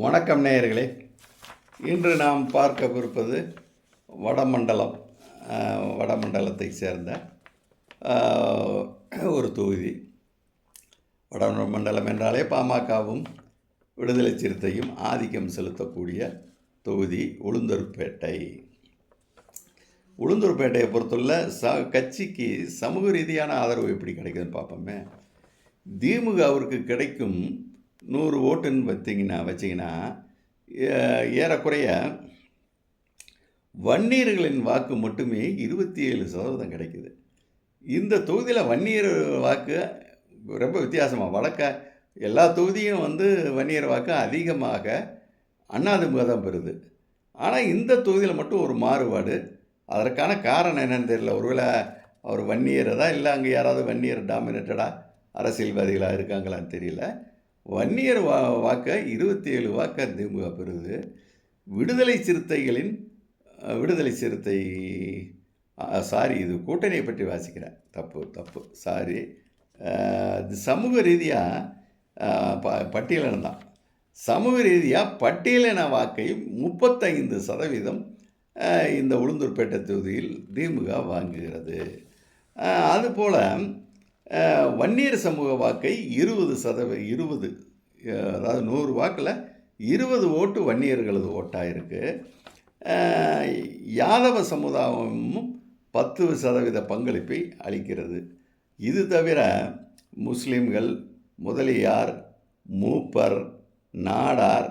வணக்கம் நேயர்களே. இன்று நாம் பார்க்கவிருப்பது வடமண்டலம் வடமண்டலத்தை சேர்ந்த ஒரு தொகுதி. வடமண்டலம் என்றாலே பாமகவும் விடுதலை சிறுத்தையும் ஆதிக்கம் செலுத்தக்கூடிய தொகுதி உளுந்தூர்பேட்டை. உளுந்தூர்பேட்டையை பொறுத்துள்ள ச கட்சிக்கு சமூக ரீதியான ஆதரவு எப்படி கிடைக்குதுன்னு பார்ப்போமே. திமுக அவருக்கு கிடைக்கும் நூறு ஓட்டுன்னு பார்த்தீங்கன்னா வச்சிங்கன்னா ஏ- ஏறக்குறைய வன்னியர்களின் வாக்கு மட்டுமே இருபத்தி ஏழு சதவீதம் கிடைக்குது. இந்த தொகுதியில் வன்னியர் வாக்கு ரொம்ப வித்தியாசமாக வழக்க எல்லா தொகுதியும் வந்து வன்னியர் வாக்கு அதிகமாக அண்ணாதிமுக தான் பெறுது. ஆனால் இந்த தொகுதியில் மட்டும் ஒரு மாறுபாடு. அதற்கான காரணம் என்னன்னு தெரியல. ஒருவேளை அவர் வன்னியர் தான் இல்லை அங்கே யாராவது வன்னியர் டாமினேட்டடாக அரசியல்வாதிகளாக இருக்காங்களான்னு தெரியல. வன்னியர் வா வாக்கை இருபத்தி ஏழு வாக்கை திமுக பெறுது. விடுதலை சிறுத்தைகளின் விடுதலை சிறுத்தை சாரி இது கூட்டணியை பற்றி வாசிக்கிறேன் தப்பு தப்பு சாரி. சமூக ரீதியாக ப பட்டியலினம் தான். சமூக ரீதியாக பட்டியலின வாக்கை முப்பத்தைந்து சதவீதம் இந்த உளுந்தூர்பேட்டை தொகுதியில் திமுக வாங்குகிறது. அதுபோல் வன்னியர் சமூக வாக்கை இருபது சதவீ இருபது அதாவது நூறு வாக்கில் இருபது ஓட்டு வன்னியர்களது ஓட்டாக இருக்குது யாதவ சமுதாயமும் பத்து சதவீத பங்களிப்பை அளிக்கிறது. இது தவிர முஸ்லீம்கள் முதலியார் மூப்பர் நாடார்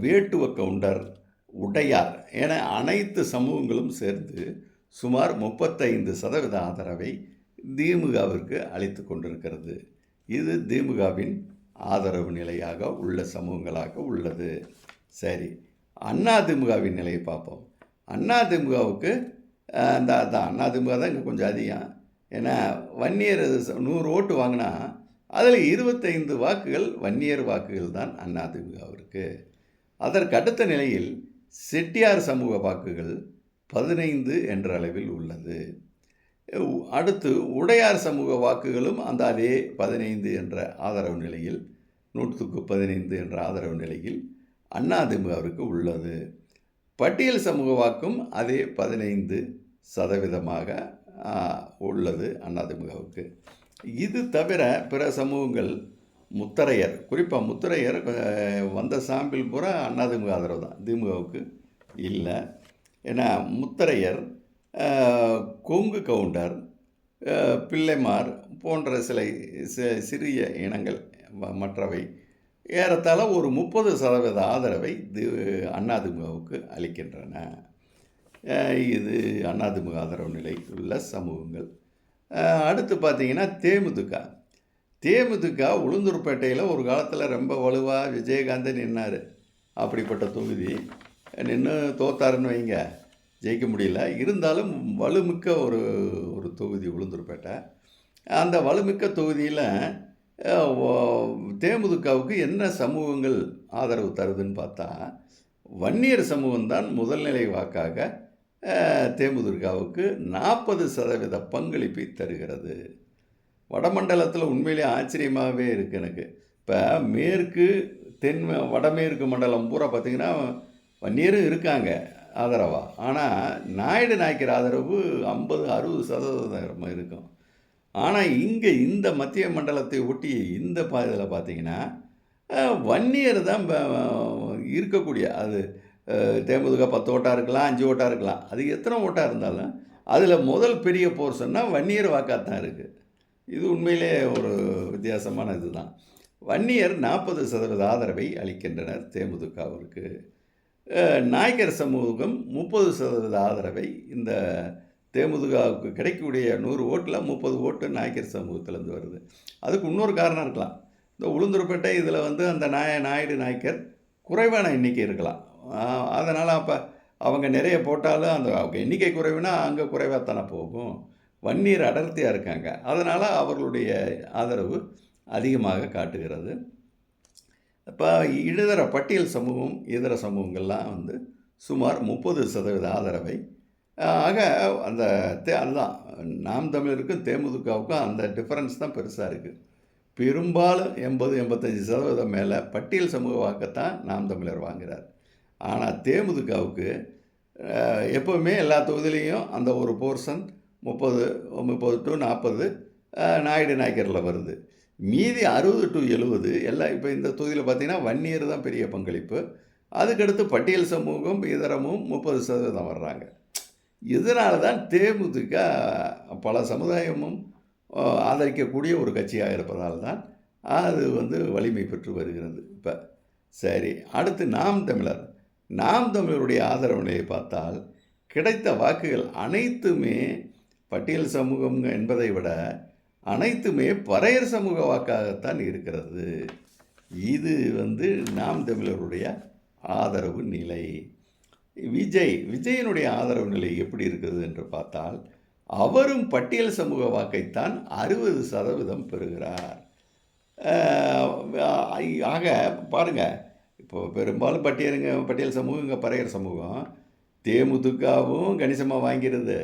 வேட்டுவ கவுண்டர் உடையார் என அனைத்து சமூகங்களும் சேர்ந்து சுமார் முப்பத்தைந்து சதவீத ஆதரவை திமுகவிற்கு அளித்து கொண்டிருக்கிறது. இது திமுகவின் ஆதரவு நிலையாக உள்ள சமூகங்களாக உள்ளது. சரி அண்ணா திமுகவின் நிலையை பார்ப்போம். அண்ணா திமுகவுக்கு அந்த அதான் திமுக தான் இங்கே கொஞ்சம் அதிகம். ஏன்னா வன்னியர் நூறு ஓட்டு வாங்கினா அதில் இருபத்தைந்து வாக்குகள் வன்னியர் வாக்குகள் தான் அதிமுகவிற்கு அதற்கு அடுத்த நிலையில் செட்டியார் சமூக வாக்குகள் பதினைந்து என்ற அளவில் உள்ளது. அடுத்து உடையார் சமூக வாக்குகளும் அந்த அதே பதினைந்து என்ற ஆதரவு நிலையில் நூற்றுக்கு பதினைந்து என்ற ஆதரவு நிலையில் அண்ணாதிமுகவிற்கு உள்ளது. பட்டியல் சமூக வாக்கும் அதே பதினைந்து சதவீதமாக உள்ளது அதிமுகவுக்கு இது தவிர பிற சமூகங்கள் முத்தரையர் குறிப்பாக முத்தரையர் வந்த சாம்பிள் பூரா அதிமுக ஆதரவு தான். திமுகவுக்கு இல்லை. ஏன்னா முத்தரையர் கொங்கு கவுண்டர் பிள்ளைமார் போன்ற சில சிறிய இனங்கள் ம- மற்றவை. ஏறத்தாழ ஒரு முப்பது சதவீத ஆதரவை தி அதிமுகவுக்கு அளிக்கின்றன. இது அதிமுக ஆதரவு நிலை உள்ள சமூகங்கள். அடுத்து பார்த்தீங்கன்னா தேமுதிக. தேமுதிக உளுந்தூர்பேட்டையில் ஒரு காலத்தில் ரொம்ப வலுவாக விஜயகாந்தன் நின்னார். அப்படிப்பட்ட தொகுதி. நின்று தோத்தாருன்னு வைங்க. ஜெயிக்க முடியல. இருந்தாலும் வலுமிக்க ஒரு ஒரு தொகுதி உளுந்தூர்பேட்டை. அந்த வலுமிக்க தொகுதியில் தேமுதிகவுக்கு என்ன சமூகங்கள் ஆதரவு தருதுன்னு பார்த்தா வன்னியர் சமூகம்தான் முதல்நிலை வாக்காக தேமுதுர்காவுக்கு நாற்பது சதவீத பங்களிப்பை தருகிறது. வடமண்டலத்தில் உண்மையிலே ஆச்சரியமாகவே இருக்குது எனக்கு. இப்போ மேற்கு தென் வடமேற்கு மண்டலம் பூரா பார்த்திங்கன்னா வன்னியரும் இருக்காங்க. ஆதரவாக ஆனால் நாயுடு நாய்க்கர் ஆதரவு ஐம்பது அறுபது சதவீதம் இருக்கும். ஆனால் இங்கே இந்த மத்திய மண்டலத்தை ஒட்டி இந்த பா இதில் பார்த்தீங்கன்னா வன்னியர் தான் இருக்கக்கூடிய. அது அஹ், தேமுதிக பத்து ஓட்டாக இருக்கலாம் அஞ்சு ஓட்டாக இருக்கலாம். அது எத்தனை ஓட்டாக இருந்தாலும் அதில் முதல் பெரிய போர்ஷன்னா வன்னியர் வாக்காக தான் இருக்குது இது உண்மையிலே ஒரு வித்தியாசமான இதுதான். வன்னியர் நாற்பது சதவீத ஆதரவை அளிக்கின்றனர் தேமுதிகவிற்கு நாயக்கர் சமூகம் முப்பது சதவீத ஆதரவை இந்த தேமுதுகாவுக்கு கிடைக்கக்கூடிய நூறு ஓட்டில் முப்பது ஓட்டு நாயக்கர் சமூகத்திலேருந்து வருது. அதுக்கு இன்னொரு காரணம் இருக்கலாம். இந்த உளுந்தூர்பேட்டை இதில் வந்து அந்த நாய நாயுடு நாயக்கர் குறைவான எண்ணிக்கை இருக்கலாம். அதனால் அப்போ அவங்க நிறைய போட்டாலும் அந்த அவங்க எண்ணிக்கை குறைவுனா அங்கே குறைவாக தானே போகும். வன்னீர் அடர்த்தியாக இருக்காங்க. அதனால் அவர்களுடைய ஆதரவு அதிகமாக காட்டுகிறது. இப்போ இடதர பட்டியல் சமூகம் இதர சமூகங்கள்லாம் வந்து சுமார் முப்பது சதவீத ஆதரவை ஆக அந்த தே அதுதான். நாம் தமிழருக்கும் தேமுதிகவுக்கும் அந்த டிஃப்ரென்ஸ் தான் பெருசாக இருக்குது பெரும்பாலும் எண்பது எண்பத்தஞ்சு சதவீதம் மேலே பட்டியல் சமூக வாக்கத்தான் நாம் தமிழர் வாங்குகிறார் ஆனால் தேமுதிகவுக்கு எப்போவுமே எல்லா தொகுதியிலையும் அந்த ஒரு போர்ஷன் முப்பது முப்பது டு நாற்பது நாயுடு நாயக்கரில் வருது. மீதி அறுபது டு எழுபது எல்லாம் இப்போ இந்த தொகுதியில் பார்த்தீங்கன்னா வன்னியர் தான் பெரிய பங்களிப்பு. அதுக்கடுத்து பட்டியல் சமூகம் இதரமும் முப்பது சதவீதம் வர்றாங்க. இதனால தான் தேமுதிக பல சமுதாயமும் ஆதரிக்கக்கூடிய ஒரு கட்சியாக இருப்பதால் தான் அது வந்து வலிமை பெற்று வருகிறது. இப்போ சரி அடுத்து நாம் தமிழர். நாம் தமிழருடைய ஆதரவு நிலையை பார்த்தால் கிடைத்த வாக்குகள் அனைத்துமே பட்டியல் சமூகம் என்பதை விட அனைத்துமே பறையர் சமூக வாக்காகத்தான் இருக்கிறது. இது வந்து நாம் தமிழருடைய ஆதரவு நிலை. விஜய் விஜயனுடைய ஆதரவு நிலை எப்படி இருக்குது என்று பார்த்தால் அவரும் பட்டியல் சமூக வாக்கைத்தான் அறுபது சதவீதம் பெறுகிறார். ஆக பாருங்க இப்போ பெரும்பாலும் பட்டியலுங்க பட்டியல் சமூகம் இங்கே பறையர் சமூகம். தேமுதிகவும் கணிசமாக வாங்கிடுது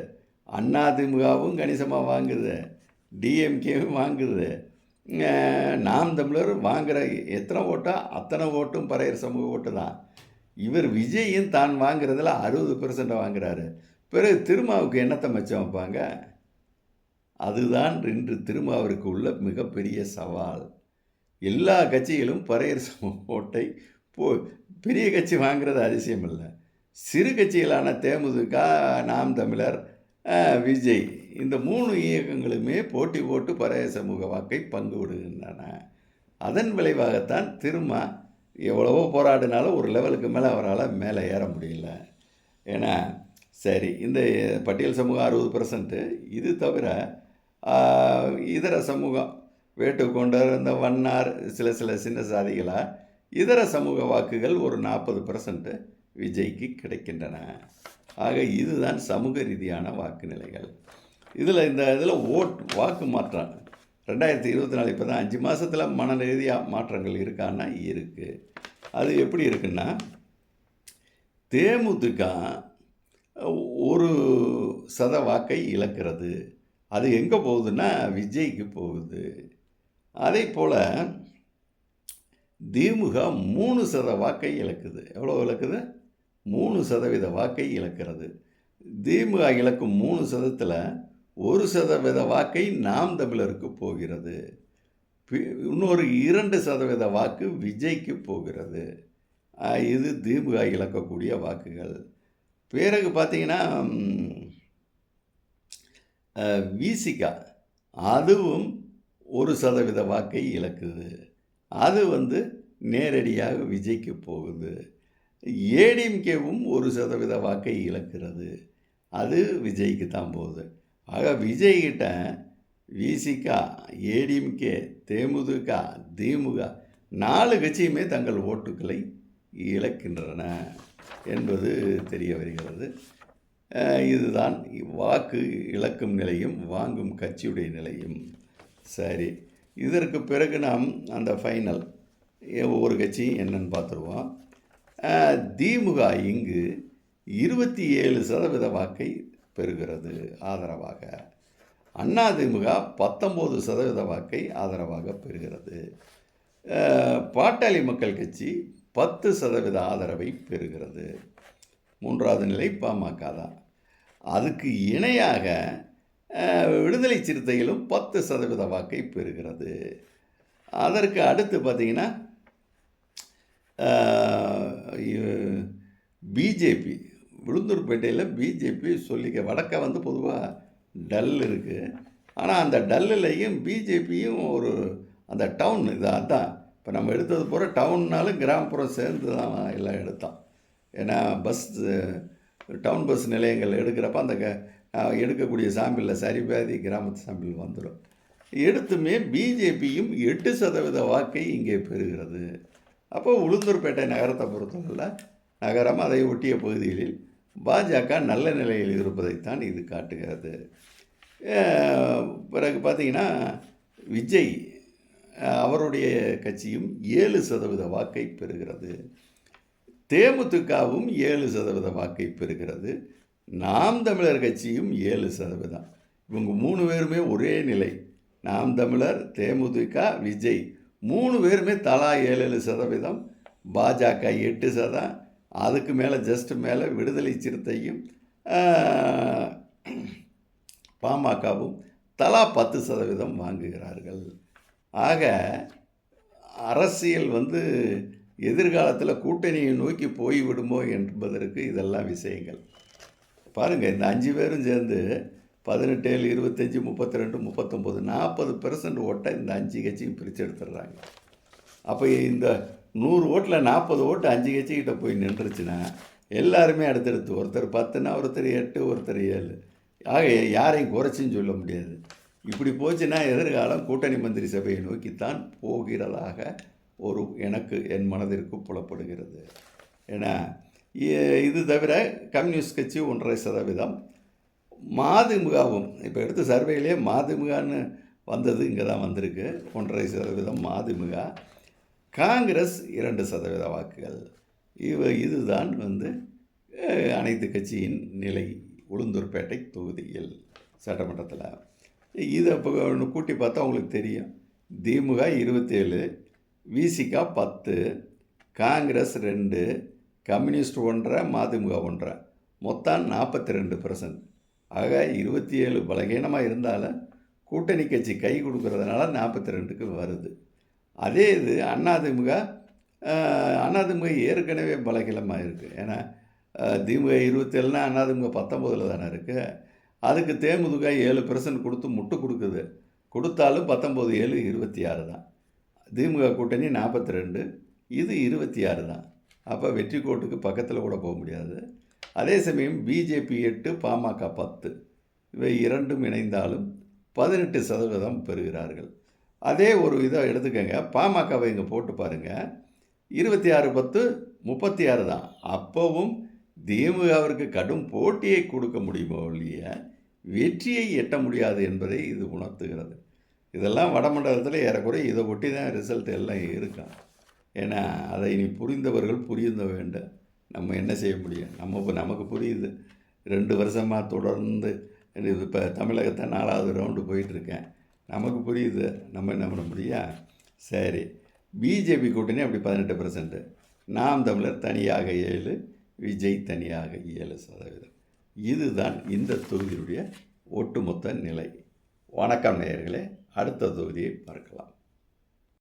அதிமுகவும் கணிசமாக வாங்குது. டிஎம்கேவும் வாங்குது. நாம் தமிழர் வாங்குற எத்தனை ஓட்டோ அத்தனை ஓட்டும் பறையர் சமூக ஓட்டு தான். இவர் விஜயும் தான் வாங்குறதுல அறுபது பெர்சன்ட் வாங்குறாரு. பிறகு திருமாவுக்கு என்னத்தை மிச்சம் வைப்பாங்க? அதுதான் இன்று திருமாவிற்கு உள்ள மிகப்பெரிய சவால். எல்லா கட்சிகளும் பறையர் சமூக ஓட்டை போ பெரிய கட்சி வாங்குறது அதிசயம் இல்லை சிறு கட்சிகளான தேமுதிக நாம் தமிழர் விஜய் இந்த மூணு இயக்கங்களுமே போட்டி போட்டு பறைய சமூக வாக்கை பங்கு விடுகின்றன. அதன் விளைவாகத்தான் திரும்ப எவ்வளவோ போராடினாலும் ஒரு லெவலுக்கு மேலே அவரால் மேலே ஏற முடியல. ஏன்னா சரி இந்த பட்டியல் சமூகம் அறுபது பர்சன்ட்டு இது தவிர இதர சமூகம் வேட்டுக்கொண்டர் இந்த வண்ணார் சில சில சின்ன சாதிகளாக இதர சமூக வாக்குகள் ஒரு நாற்பது பர்சன்ட்டு விஜய்க்கு கிடைக்கின்றன. ஆக இதுதான் சமூக ரீதியான வாக்கு நிலைகள் இதில் இந்த இதில் ஓட் வாக்கு மாற்றம். ரெண்டாயிரத்தி இருபத்தி நாலு இப்போ தான் அஞ்சு மாதத்தில் மன ரீதியாக மாற்றங்கள் இருக்கான்னா இருக்குது அது எப்படி இருக்குன்னா தேமுதிக ஒரு சத வாக்கை இழக்கிறது. அது எங்கே போகுதுன்னா விஜய்க்கு போகுது. அதே போல் திமுக மூணு சத வாக்கை இழக்குது. எவ்வளோ இழக்குது? மூணு சதவீத வாக்கை இழக்கிறது. திமுக இழக்கும் மூணு சதத்தில் ஒரு சதவீத வாக்கை நாம் தமிழருக்கு போகிறது. இன்னொரு இரண்டு சதவீத வாக்கு விஜய்க்கு போகிறது. இது திமுக இழக்கக்கூடிய வாக்குகள். பிறகு பார்த்தீங்கன்னா விசிகா அதுவும் ஒரு சதவீத வாக்கை இழக்குது. அது வந்து நேரடியாக விஜய்க்கு போகுது. ஏடிஎம்கேவும் ஒரு சதவீத வாக்கை இழக்கிறது. அது விஜய்க்கு தான் போகுது. ஆக விஜய்கிட்ட விசிகா ஏடிஎம்கே தேமுதிக திமுக நாலு கட்சியுமே தங்கள் ஓட்டுக்களை இழக்கின்றன என்பது தெரிய வருகிறது. இதுதான் வாக்கு இழக்கும் நிலையும் வாங்கும் கட்சியுடைய நிலையும். சரி இதற்கு பிறகு நாம் அந்த ஃபைனல் ஒவ்வொரு கட்சியும் என்னென்னு பார்த்துருவோம். திமுக இங்கு இருபத்தி ஏழு சதவீத வாக்கை பெறுகிறது ஆதரவாக. அதிமுக பத்தொம்போது சதவீத வாக்கை ஆதரவாக பெறுகிறது. பாட்டாளி மக்கள் கட்சி பத்து சதவீத ஆதரவை பெறுகிறது. மூன்றாவது நிலை பாமக தான். அதுக்கு இணையாக விடுதலை சிறுத்தைகளும் பத்து சதவீத வாக்கை பெறுகிறது. அதற்கு அடுத்து பார்த்தீங்கன்னா பிஜேபி விழுந்தூர்பேட்டையில் பிஜேபி சொல்லிக்க வடக்க வந்து பொதுவாக டல் இருக்குது ஆனால் அந்த டல்லுலேயும் பிஜேபியும் ஒரு அந்த டவுன் இது அதான். இப்போ நம்ம எடுத்தது பூரா டவுன்னாலும் கிராமப்புறம் சேர்ந்து தான் எல்லாம் எடுத்தோம். ஏன்னா பஸ் டவுன் பஸ் நிலையங்கள் எடுக்கிறப்ப அந்த க- எடுக்கக்கூடிய சாம்பிளில் சரிபாதி கிராமத்து சாம்பிள் வந்துடும் எடுத்துமே பிஜேபியும் எட்டு சதவீத வாக்கை இங்கே பெறுகிறது. அப்போ உளுந்தூர்பேட்டை நகரத்தை பொறுத்தவரையில் நகரம் அதை ஒட்டிய பகுதிகளில் பாஜக நல்ல நிலையில் இருப்பதைத்தான் இது காட்டுகிறது. பிறகு பார்த்தீங்கன்னா விஜய் அவருடைய கட்சியும் ஏழு சதவீத வாக்கை பெறுகிறது. தேமுதிகவும் ஏழு சதவீத வாக்கை பெறுகிறது. நாம் தமிழர் கட்சியும் ஏழு சதவீதம். இவங்க மூணு பேருமே ஒரே நிலை. நாம் தமிழர் தேமுதிக விஜய் மூணு பேருமே தலா ஏழு ஏழு சதவீதம் பாஜக எட்டு சதம் அதுக்கு மேலே ஜஸ்ட் மேலே விடுதலை சிறுத்தையும் பாமகவும் தலா பத்து சதவீதம் வாங்குகிறார்கள். ஆக அரசியல் வந்து எதிர்காலத்தில் கூட்டணியை நோக்கி போய்விடுமோ என்பதற்கு இதெல்லாம் விஷயங்கள். பாருங்கள் இந்த அஞ்சு பேரும் சேர்ந்து பதினெட்டு ஏழு இருபத்தஞ்சி முப்பத்தி ரெண்டு முப்பத்தொம்போது நாற்பது பெர்சன்ட் ஓட்டை இந்த அஞ்சு கட்சியும் பிரித்து எடுத்துடுறாங்க. அப்போ இந்த நூறு ஓட்டில் நாற்பது ஓட்டு அஞ்சு கட்சிக்கிட்ட போய் நின்றுச்சுன்னா எல்லாருமே அடுத்தடுத்து ஒருத்தர் பத்துனா ஒருத்தர் எட்டு ஒருத்தர் ஏழு. ஆக யாரையும் குறைச்சின்னு சொல்ல முடியாது. இப்படி போச்சுன்னா எதிர்காலம் கூட்டணி மந்திரி சபையை நோக்கித்தான் போகிறதாக ஒரு எனக்கு என் மனதிற்கு புலப்படுகிறது. ஏன்னா இது தவிர கம்யூனிஸ்ட் கட்சி ஒன்றரை சதவீதம் மதிமுகவும் இப்போ எடுத்த சர்வேலேயே மாதிமுகான்னு வந்தது இங்கே தான் வந்திருக்கு. ஒன்றரை சதவீதம் மாதிமுகா. காங்கிரஸ் இரண்டு சதவீத வாக்குகள். இவ இதுதான் வந்து அனைத்து கட்சியின் நிலை உளுந்தூர்பேட்டை தொகுதியில் சட்டமன்றத்தில். இதை இப்போ ஒன்று கூட்டி பார்த்தா உங்களுக்கு தெரியும். திமுக இருபத்தேழு விசிகா பத்து காங்கிரஸ் ரெண்டு கம்யூனிஸ்ட் ஒன்றரை மதிமுக ஒன்றரை. மொத்தம் நாற்பத்தி ரெண்டு பர்சன்ட் ஆக இருபத்தி ஏழு பலகீனமாக இருந்தாலும் கூட்டணி கட்சி கை கொடுக்கறதுனால நாற்பத்தி ரெண்டுக்கு வருது. அதே இது அதிமுக அதிமுக ஏற்கனவே பலகீனமாக இருக்குது ஏன்னா திமுக இருபத்தேழுனா அதிமுக பத்தொம்போதில் தானே இருக்குது அதுக்கு தேமுதிக ஏழு பெர்சன்ட் கொடுத்து முட்டு கொடுக்குது. கொடுத்தாலும் பத்தொம்போது ஏழு இருபத்தி ஆறு தான். திமுக கூட்டணி நாற்பத்தி ரெண்டு இது இருபத்தி ஆறு தான். அப்போ வெற்றி கோட்டுக்கு பக்கத்தில் கூட போக முடியாது. அதே சமயம் பிஜேபி எட்டு பாமக பத்து. இவை இரண்டும் இணைந்தாலும் பதினெட்டு சதவீதம் பெறுகிறார்கள். அதே ஒரு இதை எடுத்துக்கங்க. பாமகவை இங்கே போட்டு பாருங்கள் இருபத்தி ஆறு பத்து முப்பத்தி ஆறு தான். அப்போவும் திமுகவிற்கு கடும் போட்டியை கொடுக்க முடியுமோ ஒழிய வெற்றியை எட்ட முடியாது என்பதை இது உணர்த்துகிறது. இதெல்லாம் வடமண்டலத்தில் ஏறக்குறைய இதை ஒட்டி தான் ரிசல்ட் எல்லாம் இருக்கும் ஏன்னா அதை இனி புரிந்தவர்கள் புரிந்த வேண்டும். நம்ம என்ன செய்ய முடியும்? நம்ம இப்போ நமக்கு புரியுது. ரெண்டு வருஷமாக தொடர்ந்து இப்போ தமிழகத்தை நாலாவது ரவுண்டு போயிட்டுருக்கேன். நமக்கு புரியுது. நம்ம என்ன பண்ண முடியும் சரி. பிஜேபி கூட்டணி அப்படி பதினெட்டு பர்சன்ட்டு நாம் தமிழர் தனியாக ஏழு விஜய் தனியாக ஏழு சதவீதம். இதுதான் இந்த தொகுதியுடைய ஒட்டுமொத்த நிலை. வணக்கம் நேயர்களே. அடுத்த தொகுதியை பார்க்கலாம்.